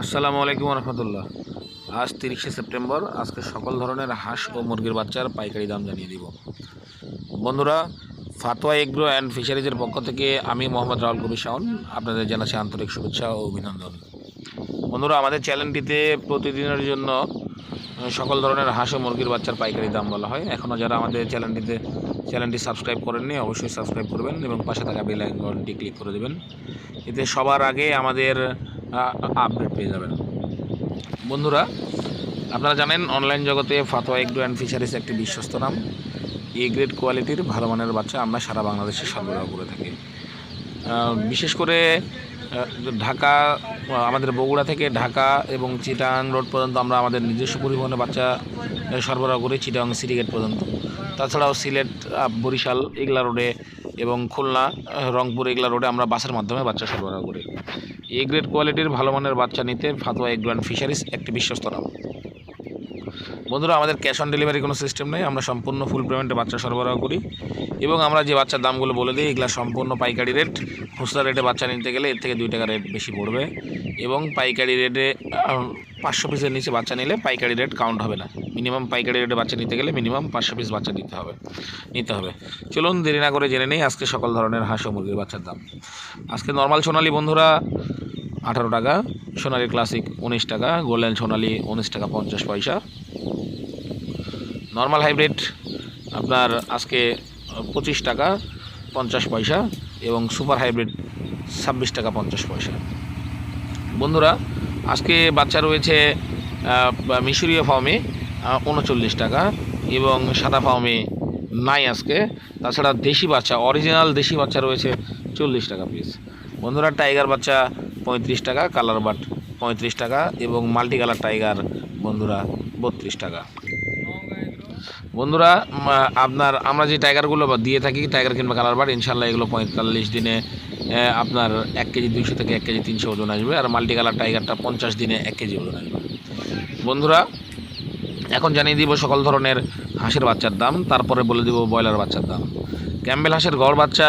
আসসালামু আলাইকুম রহমতুল্লাহ আজ তিরিশে সেপ্টেম্বর, আজকে সকল ধরনের হাঁস ও মুরগির বাচ্চার পাইকারি দাম জানিয়ে দিব। বন্ধুরা, ফাতোয়া এগ্রো অ্যান্ড ফিশারিজের পক্ষ থেকে আমি মোহাম্মদ রাহুল কবি শাওন, আপনাদের জানাচ্ছি আন্তরিক শুভেচ্ছা ও অভিনন্দন। বন্ধুরা, আমাদের চ্যানেলটিতে প্রতিদিনের জন্য সকল ধরনের হাঁস ও মুরগির বাচ্চার পাইকারি দাম বলা হয়। এখনও যারা আমাদের চ্যানেলটিতে, চ্যানেলটি সাবস্ক্রাইব করেননি, অবশ্যই সাবস্ক্রাইব করবেন এবং পাশে থাকা বেল আইকনটি ক্লিক করে দেবেন। এতে সবার আগে আমাদের আপডেট পেয়ে যাবেন। বন্ধুরা, আপনারা জানেন অনলাইন জগতে ফাতোয়া এগ্রো অ্যান্ড ফিশারিজ একটি বিশ্বস্ত নাম। এ গ্রেড কোয়ালিটির ভালো মানের বাচ্চা আমরা সারা বাংলাদেশে সরবরাহ করে থাকি। বিশেষ করে ঢাকা আমাদের বগুড়া থেকে ঢাকা এবং চিটাং রোড পর্যন্ত আমরা আমাদের নিজস্ব পরিবহনে বাচ্চা সরবরাহ করি, চিটাং সিটি গেট পর্যন্ত। তাছাড়াও সিলেট বরিশাল, এগলা রোডে এবং খুলনা রংপুর এগুলা রোডে আমরা বাসের মাধ্যমে বাচ্চা সরবরাহ করি। এ গ্রেড কোয়ালিটির ভালো মানের বাচ্চা নিতে ফাতোয়া এগ্রান ফিশারিজ একটি বিশ্বস্ত নাম। বন্ধুরা, আমাদের ক্যাশ অন ডেলিভারি কোনো সিস্টেম নেই। আমরা সম্পূর্ণ ফুল পেমেন্টে বাচ্চা সরবরাহ করি। এবং আমরা যে বাচ্চার দামগুলো বলে দিই, এগুলো সম্পূর্ণ পাইকারি রেট খুচরা রেটে বাচ্চা নিতে গেলে এর থেকে দুই টাকা রেট বেশি পড়বে। এবং পাইকারি রেটে পাঁচশো পিসের নিচে বাচ্চা নিলে পাইকারি রেট কাউন্ট হবে না। মিনিমাম পাইকারি রেটে বাচ্চা নিতে গেলে মিনিমাম পাঁচশো পিস বাচ্চা নিতে হবে। নিতে হবে। চলুন, দেরি না করে জেনে নেই, আজকে সকল ধরনের হাঁস মুরগির বাচ্চার দাম। আজকে নর্মাল সোনালি বন্ধুরা আঠারো টাকা, সোনালি ক্লাসিক উনিশ টাকা গোল্ডেন সোনালি উনিশ টাকা পঞ্চাশ পয়সা। নর্মাল হাইব্রিড আপনার আজকে পঁচিশ টাকা পঞ্চাশ পয়সা এবং সুপার হাইব্রিড ছাব্বিশ টাকা পঞ্চাশ পয়সা। বন্ধুরা, আজকে বাচ্চা রয়েছে মিশরীয় ফার্মে উনচল্লিশ টাকা এবং সাদা ফার্মে নাই আজকে। তাছাড়া দেশি বাচ্চা অরিজিনাল দেশি বাচ্চা রয়েছে চল্লিশ টাকা পিস বন্ধুরা টাইগার বাচ্চা পঁয়ত্রিশ টাকা, কালার বাট পঁয়ত্রিশ টাকা এবং মাল্টি কালার টাইগার বন্ধুরা বত্রিশ টাকা। বন্ধুরা আপনার আমরা যে টাইগারগুলো দিয়ে থাকি, টাইগার কিংবা কালার বার ইনশাল্লাহ এগুলো পঁয়তাল্লিশ দিনে আপনার এক কেজি দুইশো থেকে এক কেজি তিনশো ওজন আসবে আর মাল্টি কালার টাইগারটা পঞ্চাশ দিনে এক কেজি ওজন আসবে। বন্ধুরা, এখন জানিয়ে দিব সকল ধরনের হাঁসের বাচ্চার দাম, তারপরে বলে দিব ব্রয়লার বাচ্চার দাম। ক্যাম্বেল হাঁসের গড় বাচ্চা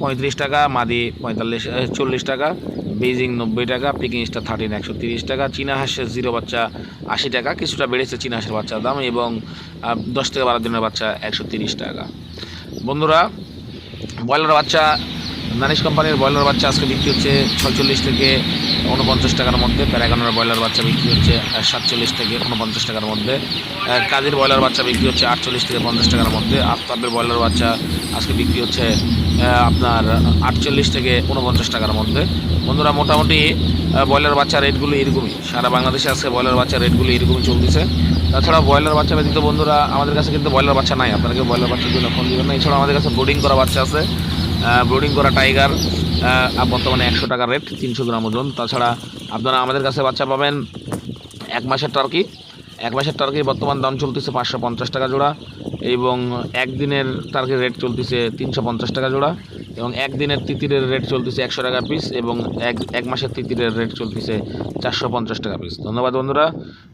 পঁয়ত্রিশ টাকা, মাদি পঁয়তাল্লিশ চল্লিশ টাকা বেজিং নব্বই টাকা, পিকিং স্টার থার্টিন একশো তিরিশ টাকা, চীনা হাঁসের জিরো বাচ্চা আশি টাকা, কিছুটা বেড়েছে চীনা হাঁসের বাচ্চার দাম এবং দশ থেকে বারো দিনের বাচ্চা একশো তিরিশ টাকা। বন্ধুরা, ব্রয়লার বাচ্চা নানিশ কোম্পানির ব্রয়লার বাচ্চা আজকে বিক্রি হচ্ছে ছয়চল্লিশ থেকে উনপঞ্চাশ টাকার মধ্যে। প্যারাগনের ব্রয়লার বাচ্চা বিক্রি হচ্ছে সাতচল্লিশ থেকে উনপঞ্চাশ টাকার মধ্যে। কাজের ব্রয়লার বাচ্চা বিক্রি হচ্ছে আটচল্লিশ থেকে পঞ্চাশ টাকার মধ্যে। আফতাবের ব্রয়লার বাচ্চা আজকে বিক্রি হচ্ছে আপনার আটচল্লিশ থেকে উনপঞ্চাশ টাকার মধ্যে। বন্ধুরা, মোটামুটি ব্রয়লার বাচ্চা রেটগুলো এরকমই। সারা বাংলাদেশে আজকে ব্রয়লার বাচ্চা রেটগুলো এরকমই চলতেছে। তাছাড়া ব্রয়লার বাচ্চা ব্যতীত বন্ধুরা, আমাদের কাছে কিন্তু ব্রয়লার বাচ্চা নাই। আপনাকে ব্রয়লার বাচ্চার জন্য ফোন দিবেন না। এছাড়া আমাদের কাছে ব্রোডিং করা বাচ্চা আছে। ব্রোডিং করা টাইগার বর্তমানে একশো টাকা রেট, তিনশো গ্রাম ওজন। তাছাড়া আপনারা আমাদের কাছে বাচ্চা পাবেন এক মাসের টার্কি এক মাসের টার্কির বর্তমান দাম চলতেছে পাঁচশো পঞ্চাশ টাকা জোড়া এবং একদিনের টার্কির রেট চলতেছে তিনশো পঞ্চাশ টাকা জোড়া এবং একদিনের তিতিরের রেট চলতেছে একশো টাকা পিস এবং এক এক মাসের তিতিরের রেট চলতেছে চারশো পঞ্চাশ টাকা পিস ধন্যবাদ বন্ধুরা,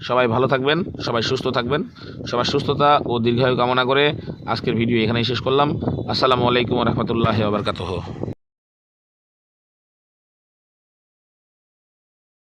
সবাই ভালো থাকবেন, সবাই সুস্থ থাকবেন, সবার সুস্থতা ও দীর্ঘায়ু কামনা করে আজকের ভিডিও এখানেই শেষ করলাম। আসসালামু আলাইকুম রহমতুল্লাহ আবরকাতহ